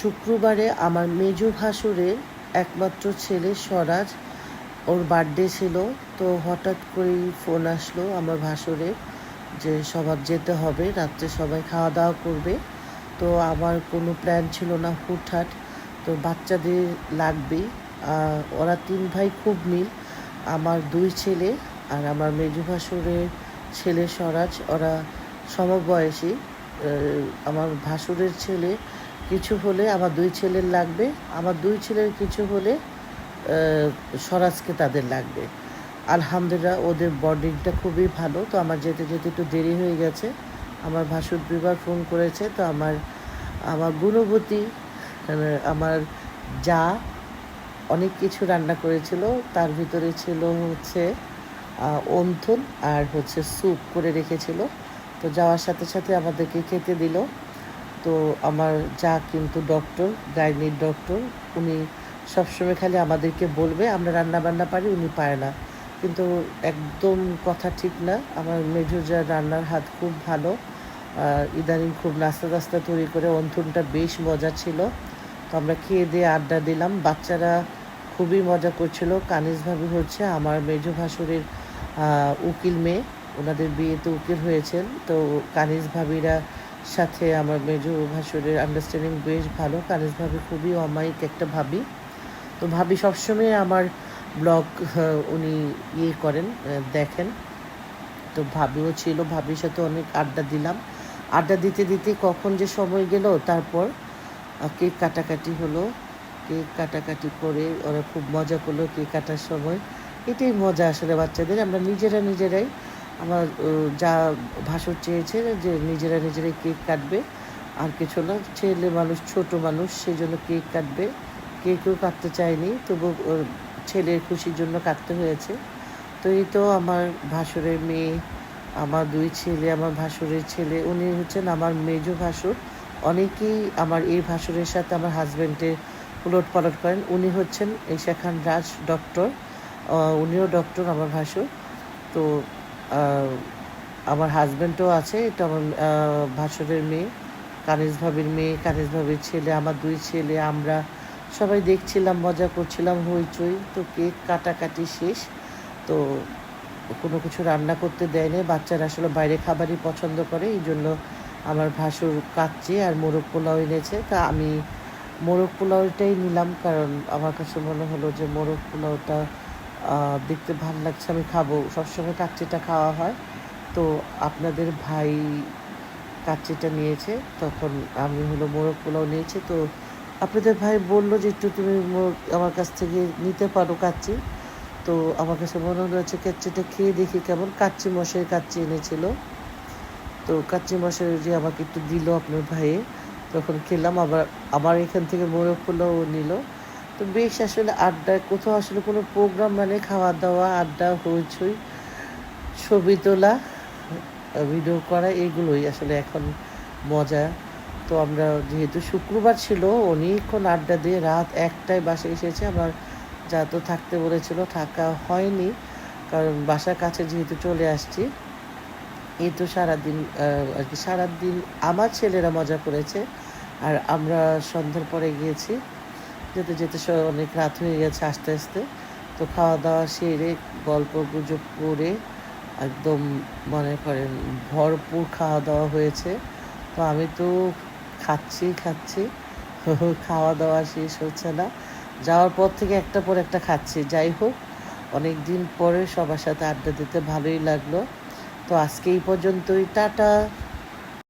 শুক্রবারে আমার মেজো ভাসুরের একমাত্র ছেলে স্বরাজ ওর বার্থডে ছিল, তো হঠাৎ করেই ফোন আসলো আমার ভাসুরের যে সবার যেতে হবে, রাত্রে সবাই খাওয়া দাওয়া করবে। তো আমার কোনো প্ল্যান ছিল না হুটহাট, তো বাচ্চাদের লাগবেই। ওরা তিন ভাই খুব মিল, আমার দুই ছেলে আর আমার মেজো ভাসুরের ছেলে স্বরাজ, ওরা সমবয়সী। আমার ভাসুরের ছেলে কিছু হলে আমার দুই ছেলের লাগবে। আমার দুই ছেলের কিছু হলে স্বরাজকে তাদের লাগবে। আলহামদুলিল্লাহ, ওদের বন্ডিংটা খুবই ভালো। তো আমার যেতে যেতে একটু দেরি হয়ে গেছে। আমার ভাসুর দুইবার ফোন করেছে। তো আমার আমার গুণবতী মানে আমার যা অনেক কিছু রান্না করেছিল, তার ভিতরে ছিল হচ্ছে অন্থন আর হচ্ছে স্যুপ করে রেখেছিল। তো যাওয়ার সাথে সাথে আমাদেরকে খেতে দিল। তো আমার যা কিন্তু ডক্টর গাইনির ডক্টর উনি সবসময় খালি আমাদেরকে বলবে, আমরা রান্না বান্না পারি, উনি পারে না। কিন্তু একদম কথা ঠিক না, আমার মেজো যা রান্নার হাত খুব ভালো ইদানিং খুব নাস্তা টাস্তা তৈরি করে অন্থনটা বেশ মজা ছিল। তো আমরা খেয়ে দিয়ে আড্ডা দিলাম, বাচ্চারা খুবই মজা করছিল। কানিজ ভাবি হচ্ছে আমার মেজো ভাসুরের উকিল মেয়ে, ওনাদের বিয়েতে উকিল হয়েছেন। তো কানিজ ভাবিরা সাথে আমার মেজো ভাসুরের আন্ডারস্ট্যান্ডিং বেশ ভালো কানিজ ভাবি খুবই অমায়িক একটা ভাবি। তো ভাবি সবসময় আমার ব্লগ উনি ইয়ে করেন দেখেন। তো ভাবিও ছিল, ভাবির সাথে অনেক আড্ডা দিলাম। আড্ডা দিতে দিতে কখন যে সময় গেল, তারপর কেক কাটাকাটি হলো। কেক কাটাকাটি করে ওরা খুব মজা করল কেক কাটার সময়। এটাই মজা আসলে বাচ্চাদের, আমরা নিজেরা নিজেরাই আমার যা ভাষণ চেয়েছে যে নিজেরা নিজেরাই কেক কাটবে, আর কিছু না, ছেলে মানুষ, ছোট মানুষ সেই জন্য কেক কাটবে। কেকও কাটতে চায়নি, তবু ছেলের খুশির জন্য কাটতে হয়েছে। তো এই তো আমার ভাসুরের মেয়ে, আমার দুই ছেলে, আমার ভাসুরের ছেলে, উনি হচ্ছেন আমার মেজো ভাসুর। অনেকেই আমার এই ভাসুরের সাথে আমার হাজব্যান্ডের উলট পালট করেন। উনি হচ্ছেন ঈশা খান রাজ ডক্টর উনিও ডক্টর আমার ভাসুর। তো আমার হাজব্যান্ডও আছে, এটা আমার ভাসুরের মেয়ে কানিজ ভাবির মেয়ে কানিজ ভাবির ছেলে, আমার দুই ছেলে, আমরা সবাই দেখছিলাম, মজা করছিলাম, হইচই। তো কেক কাটাকাটি শেষ, তো কোনো কিছু রান্না করতে দেয় দেয়নি, বাচ্চারা আসলে বাইরে খাবারই পছন্দ করে, এই জন্য আমার ভাসুর কাচ্চি আর মোরগ পোলাও এনেছে। তা আমি মোরগ পোলাওটাই নিলাম, কারণ আমার কাছে মনে হলো যে মোরগ পোলাওটা দেখতে ভালো লাগছে, আমি খাব। সবসময় কাচ্চিটা খাওয়া হয়। তো আপনাদের ভাই কাচ্চিটা নিয়েছে, তখন আমি হলো মোরগ পোলাও নিয়েছি। তো আপনাদের ভাই বলল যে, একটু তুমি আমার কাছ থেকে নিতে পারো কাচ্চি। তো আমার কাছে মনে হচ্ছে কাচ্চিটা খেয়ে দেখি কেমন। কাচ্চি মশাই কাচ্চি এনেছিল। তো কাচ্চি মশাই যে আমাকে একটু দিল আপনার ভাইয়ে, তখন খেলাম। আবার আবার এখান থেকে মোরগ পোলাও নিল। তো বেশ আসলে আড্ডায়, কোথাও আসলে কোনো প্রোগ্রাম মানে খাওয়া দাওয়া আড্ডা, হইচই, ছবি তোলা ভিডিও করা, এগুলোই আসলে এখন মজা। তো আমরা যেহেতু শুক্রবার ছিল, অনেকক্ষণ আড্ডা দিয়ে রাত একটায় বাসায় এসেছে। আমার যা তো থাকতে বলেছিল, থাকা হয়নি, কারণ বাসার কাছে যেহেতু চলে আসছি। এই তো সারাদিন আর কি সারাদিন আমার ছেলেরা মজা করেছে। আর আমরা সন্ধ্যার পরে গিয়েছি। যেতে যেতে অনেক রাত হয়ে গেছে আস্তে আস্তে। তো খাওয়া দাওয়া সেরে গল্প গুজব করে একদম মনে করেন ভরপুর খাওয়া দাওয়া হয়েছে। তো আমি তো খাচ্ছি খাচ্ছি। খাওয়া দাওয়া শেষ হচ্ছে না। যাওয়ার পর থেকে একটা পর একটা খাচ্ছি। যাই হোক অনেক দিন পরে সবার সাথে আড্ডা দিতে ভালোই লাগল। তো আজকে এই পর্যন্তই। টাটা!